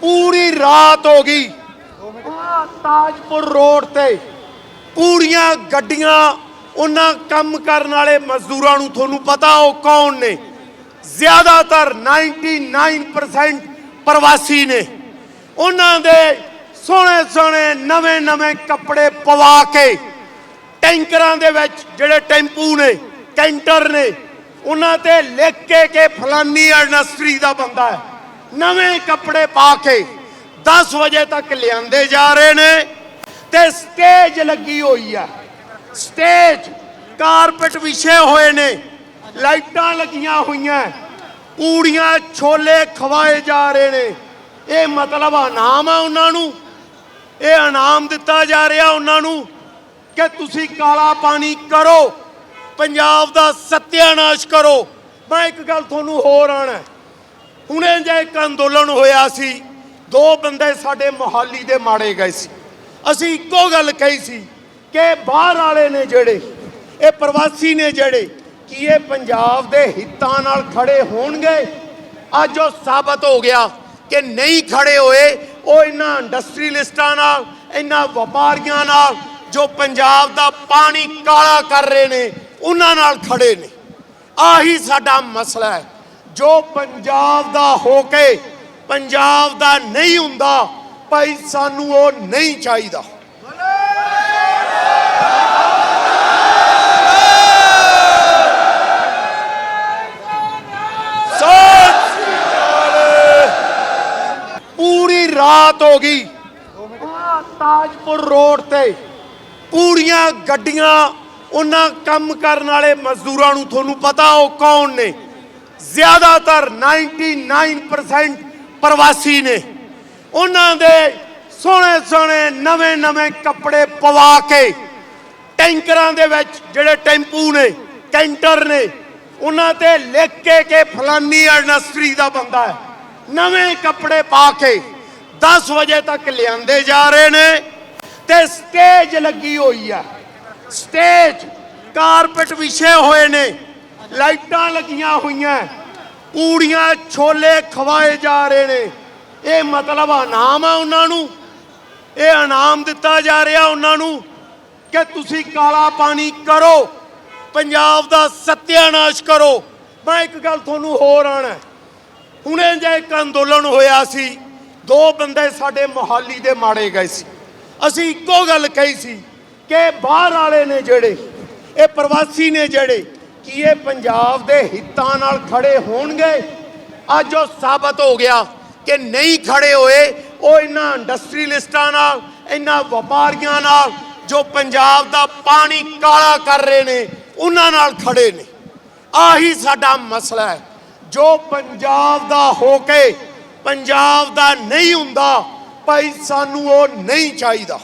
ਪੂਰੀ ਰਾਤ ਹੋ ਗਈ। ਆਹ ਤਾਜਪੁਰ ਰੋਡ ਤੇ ਪੂਰੀਆਂ ਗੱਡੀਆਂ ਉਹਨਾਂ ਕੰਮ ਕਰਨ ਵਾਲੇ ਮਜ਼ਦੂਰਾਂ ਨੂੰ ਤੁਹਾਨੂੰ ਪਤਾ ਉਹ ਕੌਣ ਨੇ। ਜ਼ਿਆਦਾਤਰ 99% ਪ੍ਰਵਾਸੀ ਨੇ। ਉਹਨਾਂ ਦੇ ਸੋਹਣੇ ਸੋਹਣੇ ਨਵੇਂ ਨਵੇਂ ਕੱਪੜੇ ਪਵਾ ਕੇ ਟੈਂਕਰਾਂ ਦੇ ਵਿੱਚ ਜਿਹੜੇ ਟੈਂਪੂ ਨੇ, ਕੈਂਟਰ ਨੇ, ਉਹਨਾਂ ਤੇ ਲਿਖ ਕੇ ਕਿ ਫਲਾਨੀ ਇੰਡਸਟਰੀ ਦਾ ਬੰਦਾ ਹੈ। ਨਵੇਂ ਕੱਪੜੇ ਪਾ ਕੇ 10 ਵਜੇ ਤੱਕ ਲਿਆਂਦੇ ਜਾ ਰਹੇ ਨੇ ਤੇ ਸਟੇਜ ਲੱਗੀ ਹੋਈ ਆ। ਸਟੇਜ, ਕਾਰਪੇਟ ਵਿਛੇ ਹੋਏ ਨੇ, ਲਾਈਟਾਂ ਲੱਗੀਆਂ ਹੋਈਆਂ, ਪੂੜੀਆਂ ਛੋਲੇ ਖਵਾਏ ਜਾ ਰਹੇ ਨੇ। ਇਹ ਮਤਲਬ ਇਨਾਮ ਆ ਉਹਨਾਂ ਨੂੰ, ਇਹ ਇਨਾਮ ਦਿੱਤਾ ਜਾ ਰਿਹਾ ਉਹਨਾਂ ਨੂੰ ਕਿ ਤੁਸੀਂ ਕਾਲਾ ਪਾਣੀ ਕਰੋ, ਪੰਜਾਬ ਦਾ ਸਤਿਆਨਾਸ਼ ਕਰੋ। ਮੈਂ ਇੱਕ ਗੱਲ ਤੁਹਾਨੂੰ ਹੋਰ ਆਣਾ ਹੁਣੇ ਜੇ ਇੱਕ ਅੰਦੋਲਨ ਹੋਇਆ ਸੀ। ਦੋ ਬੰਦੇ ਸਾਡੇ ਮੋਹਾਲੀ ਦੇ ਮਾਰੇ ਗਏ ਸੀ। ਅਸੀਂ ਇੱਕੋ ਗੱਲ ਕਹੀ ਸੀ ਕਿ ਬਾਹਰ ਵਾਲੇ ਨੇ ਜਿਹੜੇ, ਇਹ ਪ੍ਰਵਾਸੀ ਨੇ ਜਿਹੜੇ, ਕੀ ਇਹ ਪੰਜਾਬ ਦੇ ਹਿੱਤਾਂ ਨਾਲ ਖੜੇ ਹੋਣਗੇ? ਅੱਜ ਉਹ ਸਾਬਤ ਹੋ ਗਿਆ ਕਿ ਨਹੀਂ ਖੜੇ ਹੋਏ। ਉਹ ਇਹਨਾਂ ਇੰਡਸਟਰੀਲਿਸਟਾਂ ਨਾਲ, ਇਹਨਾਂ ਵਪਾਰੀਆਂ ਨਾਲ, ਜੋ ਪੰਜਾਬ ਦਾ ਪਾਣੀ ਕਾਲਾ ਕਰ ਰਹੇ ਨੇ, ਉਹਨਾਂ ਨਾਲ ਖੜੇ ਨੇ। ਆਹੀ ਸਾਡਾ ਮਸਲਾ ਹੈ। ਜੋ ਪੰਜਾਬ ਦਾ ਹੋ ਕੇ ਪੰਜਾਬ ਦਾ ਨਹੀਂ ਹੁੰਦਾ, ਭਾਈ ਸਾਨੂੰ ਉਹ ਨਹੀਂ ਚਾਹੀਦਾ। ਪੂਰੀ ਰਾਤ ਹੋ ਗਈ। ਤਾਜਪੁਰ ਰੋਡ ਤੇ ਪੂਰੀਆਂ ਗੱਡੀਆਂ, ਉਹਨਾਂ ਕੰਮ ਕਰਨ ਵਾਲੇ ਮਜ਼ਦੂਰਾਂ ਨੂੰ ਤੁਹਾਨੂੰ ਪਤਾ ਉਹ ਕੌਣ ਨੇ? ਜ਼ਿਆਦਾਤਰ 99% ਪ੍ਰਵਾਸੀ ਨੇ। ਉਹਨਾਂ ਦੇ ਸੋਹਣੇ ਸੋਹਣੇ ਨਵੇਂ ਨਵੇਂ ਕੱਪੜੇ ਪਵਾ ਕੇ ਟੈਂਕਰਾਂ ਦੇ ਵਿੱਚ ਜਿਹੜੇ ਟੈਂਪੂ ਨੇ, ਕੈਂਟਰ ਨੇ, ਉਹਨਾਂ ਤੇ ਲਿਖ ਕੇ ਕਿ ਫਲਾਨੀ ਇੰਡਸਟਰੀ ਦਾ ਬੰਦਾ ਹੈ। ਨਵੇਂ ਕੱਪੜੇ ਪਾ ਕੇ 10 ਵਜੇ ਤੱਕ ਲਿਆਂਦੇ ਜਾ ਰਹੇ ਨੇ ਤੇ ਸਟੇਜ ਲੱਗੀ ਹੋਈ ਆ। ਸਟੇਜ ਕਾਰਪਟ ਵਿਛੇ ਹੋਏ ਨੇ। ਲਾਈਟਾਂ ਲੱਗੀਆਂ ਹੋਈਆਂ। ਪੂੜੀਆਂ ਛੋਲੇ ਖਵਾਏ ਜਾ ਰਹੇ ਨੇ। ਇਹ ਮਤਲਬ ਇਨਾਮ ਆ ਉਹਨਾਂ ਨੂੰ। ਇਹ ਇਨਾਮ ਦਿੱਤਾ ਜਾ ਰਿਹਾ ਉਹਨਾਂ ਨੂੰ ਕਿ ਤੁਸੀਂ ਕਾਲਾ ਪਾਣੀ ਕਰੋ, ਪੰਜਾਬ ਦਾ ਸਤਿਆਨਾਸ਼ ਕਰੋ। ਮੈਂ ਇੱਕ ਗੱਲ ਤੁਹਾਨੂੰ ਹੋਰ ਆਣਾ। ਹੁਣੇ ਜੇ ਇੱਕ ਅੰਦੋਲਨ ਹੋਇਆ ਸੀ, ਦੋ ਬੰਦੇ ਸਾਡੇ ਮੋਹਾਲੀ ਦੇ ਮਾਰੇ ਗਏ ਸੀ। ਅਸੀਂ ਇੱਕੋ ਗੱਲ ਕਹੀ ਸੀ ਕਿ ਬਾਹਰ ਵਾਲੇ ਨੇ ਜਿਹੜੇ, ਇਹ ਪ੍ਰਵਾਸੀ ਨੇ ਜਿਹੜੇ ਕੀ ਇਹ ਪੰਜਾਬ ਦੇ ਹਿੱਤਾਂ ਨਾਲ ਖੜੇ ਹੋਣਗੇ? ਅੱਜ ਉਹ ਸਾਬਤ ਹੋ ਗਿਆ ਕਿ ਨਹੀਂ ਖੜੇ ਹੋਏ, ਉਹ ਇਹਨਾਂ ਇੰਡਸਟਰੀਲਿਸਟਾਂ ਨਾਲ, ਇਹਨਾਂ ਵਪਾਰੀਆਂ ਨਾਲ ਜੋ ਪੰਜਾਬ ਦਾ ਪਾਣੀ ਕਾਲਾ ਕਰ ਰਹੇ ਨੇ, ਉਹਨਾਂ ਨਾਲ ਖੜੇ ਨੇ। ਆਹੀ ਸਾਡਾ ਮਸਲਾ ਹੈ। ਜੋ ਪੰਜਾਬ ਦਾ ਹੋ ਕੇ ਪੰਜਾਬ ਦਾ ਨਹੀਂ ਹੁੰਦਾ, ਭਾਈ ਸਾਨੂੰ ਉਹ ਨਹੀਂ ਚਾਹੀਦਾ।